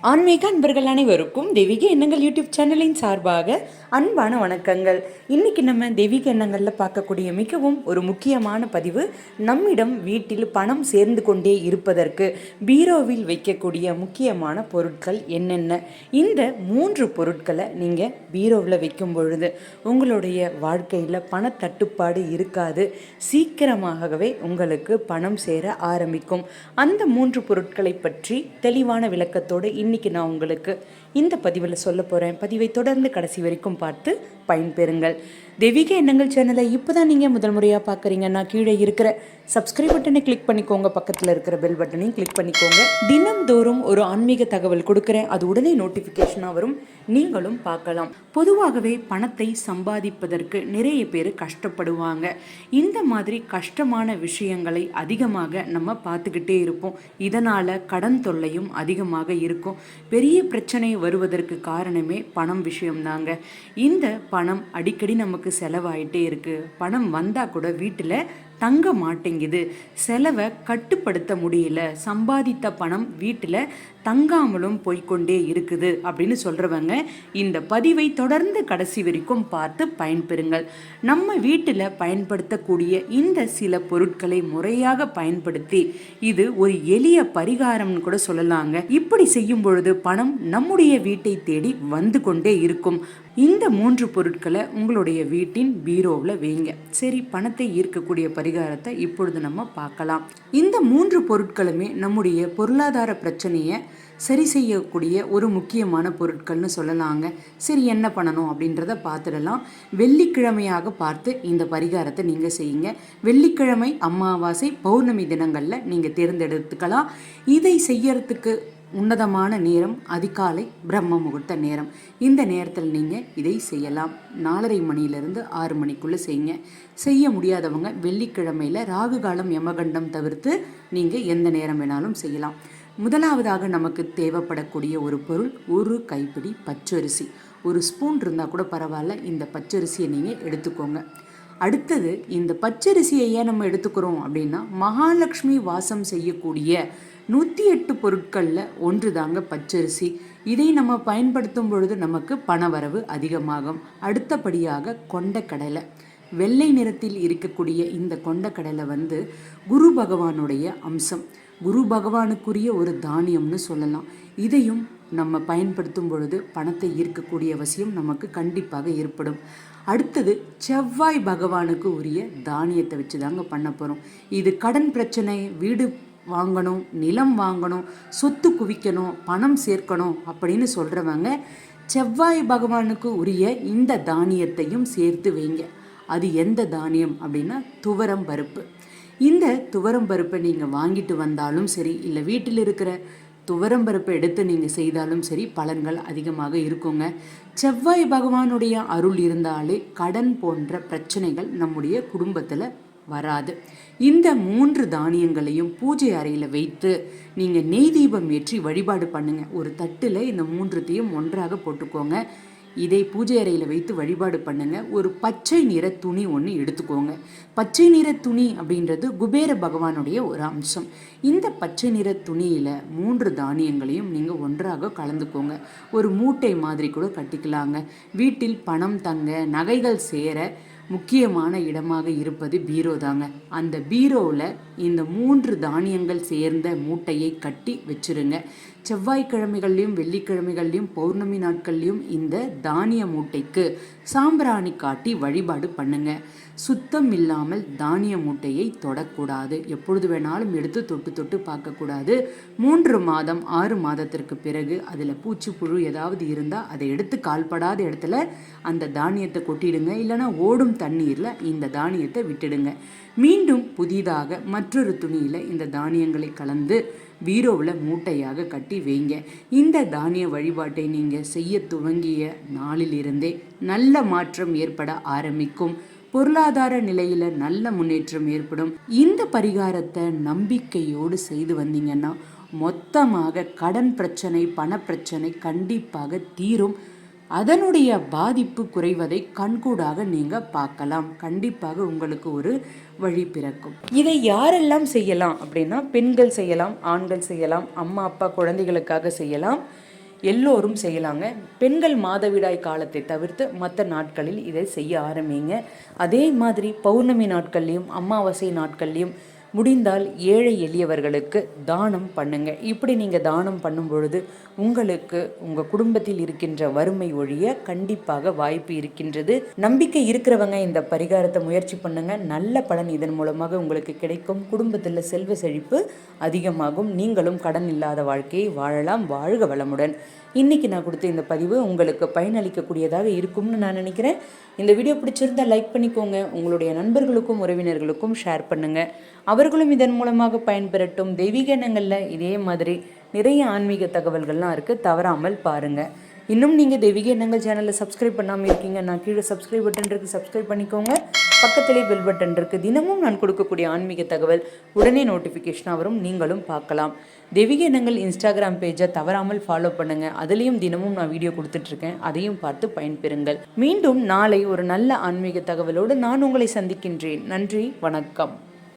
ஆன்மீக அன்பர்கள் அனைவருக்கும் தெய்வீக எண்ணங்கள் யூடியூப் சேனலின் சார்பாக அன்பான வணக்கங்கள். இன்றைக்கி நம்ம தெய்வீக எண்ணங்களில் பார்க்கக்கூடிய மிகவும் ஒரு முக்கியமான பதிவு நம்மிடம் வீட்டில் பணம் சேர்ந்து கொண்டே இருப்பதற்கு பீரோவில் வைக்கக்கூடிய முக்கியமான பொருட்கள் என்னென்ன? இந்த மூன்று பொருட்களை நீங்கள் பீரோவில் வைக்கும் பொழுது உங்களுடைய வாழ்க்கையில் பணத்தட்டுப்பாடு இருக்காது. சீக்கிரமாகவே உங்களுக்கு பணம் சேர ஆரம்பிக்கும். அந்த மூன்று பொருட்களை பற்றி தெளிவான விளக்கத்தோடு இன்னைக்கு நான் உங்களுக்கு இந்த பதிவில் சொல்ல போகிறேன் பதிவை தொடர்ந்து கடைசி வரைக்கும் பார்த்து பயன்பெறுங்கள். தெய்வீக எண்ணங்கள் சேனலை இப்போ தான் நீங்கள் முதல் முறையாக பார்க்குறீங்கன்னா கீழே இருக்கிற சப்ஸ்கிரைப் பட்டனை கிளிக் பண்ணிக்கோங்க. பக்கத்தில் இருக்கிற பெல் பட்டனையும் கிளிக் பண்ணிக்கோங்க. தினம்தோறும் ஒரு ஆன்மீக தகவல் கொடுக்குறேன். அது உடனே நோட்டிஃபிகேஷனாக வரும். நீங்களும் பார்க்கலாம். பொதுவாகவே பணத்தை சம்பாதிப்பதற்கு நிறைய பேர் கஷ்டப்படுவாங்க. இந்த மாதிரி கஷ்டமான விஷயங்களை அதிகமாக நம்ம பார்த்துக்கிட்டே இருப்போம். இதனால் கடன் தொல்லையும் அதிகமாக இருக்கும். பெரிய பிரச்சனை வருவதற்கு காரணமே பணம் விஷயம்தாங்க. இந்த பணம் அடிக்கடி நமக்கு செலவாயிட்டே இருக்கு. பணம் வந்தால் கூட வீட்டில் தங்க மாட்டேங்குது. செலவை கட்டுப்படுத்த முடியல. சம்பாதித்த பணம் வீட்டில் தங்காமலும் போய்க்கொண்டே இருக்குது அப்படின்னு சொல்கிறவங்க இந்த பதிவை தொடர்ந்து கடைசி வரைக்கும் பார்த்து பயன்பெறுங்கள். நம்ம வீட்டில் பயன்படுத்தக்கூடிய இந்த சில பொருட்களை முறையாக பயன்படுத்தி இது ஒரு எளிய பரிகாரம்னு கூட சொல்லலாங்க. இப்படி செய்யும் பொழுது பணம் நம்முடைய வீட்டை தேடி வந்து கொண்டே இருக்கும். இந்த மூன்று பொருட்களை உங்களுடைய வீட்டின் பீரோவில் வைங்க. சரி பணத்தை ஈர்க்கக்கூடிய பரி பரிகாரத்தை இப்பொழுது நம்ம பார்க்கலாம். இந்த மூன்று பொருட்களுமே நம்முடைய பொருளாதார பிரச்சனையை சரி செய்யக்கூடிய ஒரு முக்கியமான பொருட்கள்னு சொல்லலாங்க. சரி என்ன பண்ணணும் அப்படின்றத பார்த்துடலாம். வெள்ளிக்கிழமையாக பார்த்து இந்த பரிகாரத்தை நீங்கள் செய்யுங்க. வெள்ளிக்கிழமை அமாவாசை பௌர்ணமி தினங்களில் நீங்கள் தேர்ந்தெடுத்துக்கலாம். இதை செய்யறதுக்கு உன்னதமான நேரம் அதிகாலை பிரம்ம முகூர்த்த நேரம். இந்த நேரத்தில் நீங்கள் இதை செய்யலாம். நாலரை மணியிலிருந்து ஆறு மணிக்குள்ளே செய்யுங்க. செய்ய முடியாதவங்க வெள்ளிக்கிழமையில் ராகு காலம் யமகண்டம் தவிர்த்து நீங்கள் எந்த நேரம் வேணாலும் செய்யலாம். முதலாவதாக நமக்கு தேவைப்படக்கூடிய ஒரு பொருள் ஒரு கைப்பிடி பச்சரிசி. ஒரு ஸ்பூன் இருந்தால் கூட பரவாயில்ல. இந்த பச்சரிசியை நீங்கள் எடுத்துக்கோங்க. அடுத்தது இந்த பச்சரிசியை ஏன் நம்ம எடுத்துக்கிறோம் அப்படின்னா மகாலட்சுமி வாசம் செய்யக்கூடிய நூற்றி எட்டு பொருட்களில் ஒன்று தாங்க பச்சரிசி. இதை நம்ம பயன்படுத்தும் பொழுது நமக்கு பணவரவு அதிகமாகும். அடுத்தபடியாக கொண்டக்கடலை. வெள்ளை நிறத்தில் இருக்கக்கூடிய இந்த கொண்டக்கடலை வந்து குரு பகவானுடைய அம்சம். குரு பகவானுக்குரிய ஒரு தானியம்னு சொல்லலாம். இதையும் நம்ம பயன்படுத்தும் பொழுது பணத்தை ஈர்க்கக்கூடிய அவசியம் நமக்கு கண்டிப்பாக ஏற்படும். அடுத்தது செவ்வாய் பகவானுக்கு உரிய தானியத்தை வச்சு தாங்க பண்ண போகிறோம் இது கடன் பிரச்சனை வீடு வாங்கணும் நிலம் வாங்கணும் சொத்து குவிக்கணும் பணம் சேர்க்கணும் அப்படின்னு சொல்கிறவங்க செவ்வாய் பகவானுக்கு உரிய இந்த தானியத்தையும் சேர்த்து வைங்க. அது எந்த தானியம் அப்படின்னா துவரம் பருப்பு. இந்த துவரம் பருப்பை நீங்கள் வாங்கிட்டு வந்தாலும் சரி இல்லை வீட்டில் இருக்கிற துவரம் பருப்பை எடுத்து நீங்கள் செய்தாலும் சரி பலன்கள் அதிகமாக இருக்குங்க. செவ்வாய் பகவானுடைய அருள் இருந்தாலே கடன் போன்ற பிரச்சனைகள் நம்முடைய குடும்பத்தில் வராது. இந்த மூன்று தானியங்களையும் பூஜை அறையில் வைத்து நீங்கள் நெய் தீபம் ஏற்றி வழிபாடு பண்ணுங்க. ஒரு தட்டில் இந்த மூன்றுத்தையும் ஒன்றாக போட்டுக்கோங்க. இதை பூஜை அறையில் வைத்து வழிபாடு பண்ணுங்க. ஒரு பச்சை நிற துணி ஒன்று எடுத்துக்கோங்க. பச்சை நிற துணி அப்படின்றது குபேர பகவானுடைய ஒரு அம்சம். இந்த பச்சை நிற துணியில் மூன்று தானியங்களையும் நீங்கள் ஒன்றாக கலந்துக்கோங்க. ஒரு மூட்டை மாதிரி கூட கட்டிக்கலாங்க. வீட்டில் பணம் தங்க நகைகள் சேர முக்கியமான இடமாக இருப்பது பீரோ தாங்க. அந்த பீரோவில் இந்த மூன்று தானியங்கள் சேர்ந்த மூட்டையை கட்டி வச்சிருங்க. செவ்வாய்க்கிழமைகள்லையும் வெள்ளிக்கிழமைகள்லையும் பௌர்ணமி நாட்கள்லையும் இந்த தானிய மூட்டைக்கு சாம்பிராணி காட்டி வழிபாடு பண்ணுங்க. சுத்தம் இல்லாமல் தானிய மூட்டையை தொடக்கூடாது. எப்பொழுது வேணாலும் எடுத்து தொட்டு தொட்டு பார்க்கக்கூடாது. மூன்று மாதம் ஆறு மாதத்திற்கு பிறகு அதில் பூச்சி புழு ஏதாவது இருந்தால் அதை எடுத்து கால்படாத இடத்துல அந்த தானியத்தை கொட்டிடுங்க. இல்லைனா ஓடும் தண்ணீரில் இந்த தானியத்தை விட்டுடுங்க. மீண்டும் புதிதாக மற்றொரு துணியில் இந்த தானியங்களை கலந்து பீரோவில் மூட்டையாக கட்டி வைங்க. இந்த தானிய வழிபாட்டை நீங்கள் செய்ய துவங்கிய நாளிலிருந்தே நல்ல மாற்றம் ஏற்பட ஆரம்பிக்கும். பொருளாதார நிலையில நல்ல முன்னேற்றம் ஏற்படும். இந்த பரிகாரத்தை நம்பிக்கையோடு செய்து வந்தீங்கன்னா மொத்தமாக கடன் பிரச்சனை பணப்பிரச்சனை கண்டிப்பாக தீரும். அதனுடைய பாதிப்பு குறைவதை கண்கூடாக நீங்கள் பார்க்கலாம். கண்டிப்பாக உங்களுக்கு ஒரு வழி பிறக்கும். இதை யாரெல்லாம் செய்யலாம் அப்படின்னா பெண்கள் செய்யலாம் ஆண்கள் செய்யலாம் அம்மா அப்பா குழந்தைகளுக்காக செய்யலாம். எல்லோரும் செய்யலாங்க. பெண்கள் மாதவிடாய் காலத்தை தவிர்த்து மற்ற நாட்களில் இதை செய்ய ஆரம்பிங்க. அதே மாதிரி பௌர்ணமி நாட்கள்லையும் அமாவாசை நாட்கள்லையும் முடிந்தால் ஏழை எளியவர்களுக்கு தானம் பண்ணுங்க. இப்படி நீங்கள் தானம் பண்ணும் பொழுது உங்களுக்கு உங்கள் குடும்பத்தில் இருக்கின்ற வறுமை ஒழிய கண்டிப்பாக வாய்ப்பு இருக்கின்றது. நம்பிக்கை இருக்கிறவங்க இந்த பரிகாரத்தை முயற்சி பண்ணுங்க. நல்ல பலன் இதன் மூலமாக உங்களுக்கு கிடைக்கும். குடும்பத்தில் செல்வ செழிப்பு அதிகமாகும். நீங்களும் கடன் இல்லாத வாழ்க்கையை வாழலாம். வாழ்க வளமுடன். இன்றைக்கி நான் கொடுத்த இந்த பதிவு உங்களுக்கு பயனளிக்கக்கூடியதாக இருக்கும்னு நான் நினைக்கிறேன். இந்த வீடியோ பிடிச்சிருந்தா லைக் பண்ணிக்கோங்க. உங்களுடைய நண்பர்களுக்கும் உறவினர்களுக்கும் ஷேர் பண்ணுங்கள் அவர்களும் இதன் மூலமாக பயன்பெறட்டும் தெய்வீக எண்ணங்களில் இதே மாதிரி நிறைய ஆன்மீக தகவல்கள்லாம் இருக்குது தவறாமல் பாருங்கள் இன்னும் நீங்கள் தெய்வீக எண்ணங்கள் சேனலில் சப்ஸ்கிரைப் பண்ணாமல் இருக்கீங்க நான் கீழே சப்ஸ்கிரைப் பட்டன் இருக்குது சப்ஸ்கிரைப் பண்ணிக்கோங்க. பக்கத்திலே பெல் பட்டன் இருக்குது தினமும் நான் கொடுக்கக்கூடிய ஆன்மீக தகவல் உடனே நோட்டிஃபிகேஷனாக வரும் நீங்களும் பார்க்கலாம். தெய்வீக எண்ணங்கள் இன்ஸ்டாகிராம் பேஜை தவறாமல் ஃபாலோ பண்ணுங்கள் அதுலேயும் தினமும் நான் வீடியோ கொடுத்துட்ருக்கேன். அதையும் பார்த்து பயன்பெறுங்கள். மீண்டும் நாளை ஒரு நல்ல ஆன்மீக தகவலோடு நான் உங்களை சந்திக்கின்றேன். நன்றி வணக்கம்.